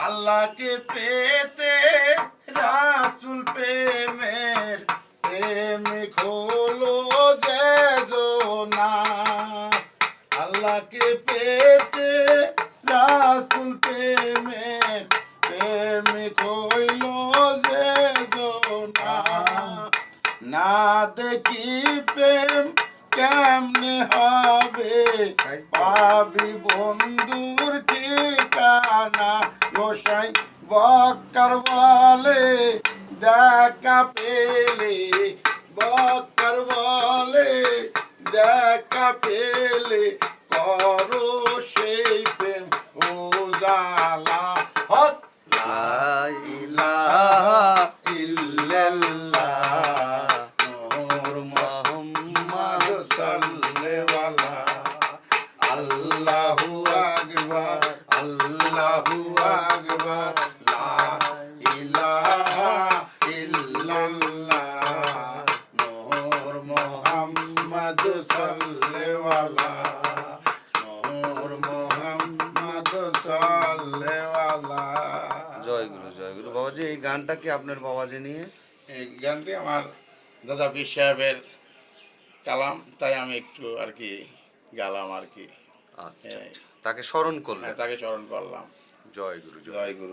আল্লাহকে পেতে রাসুল প্রেমের প্রেমিক খোলো না আল্লাহকে পেতে রাসুল প্রেমের প্রেমিক হইল যে না না দেখি প্রেম কেমনে হবে? পাবি বন্ধুর ঠিকানা গোসাই বক্কর বলে দেখা পেলে বক্কর বলে দেখা পেলে করো সেই প্রেম উজালা হক। লা ইলাহা মুহাম্মদ সাল্লাল্লাহু নূর মুহাম্মদ সাল্লাল্লাহু জয় গুরু জয় গুরু। বাবাজি এই গানটা কি আপনার বাবাজি নিয়ে? এই গানটি আমার দাদা পীর সাহেবের কালাম তাই আমি একটু আর কি গালাম আর কি। আচ্ছা তাকে স্মরণ করলেন? তাকে স্মরণ করলাম। জয় গুরু জয় গুরু।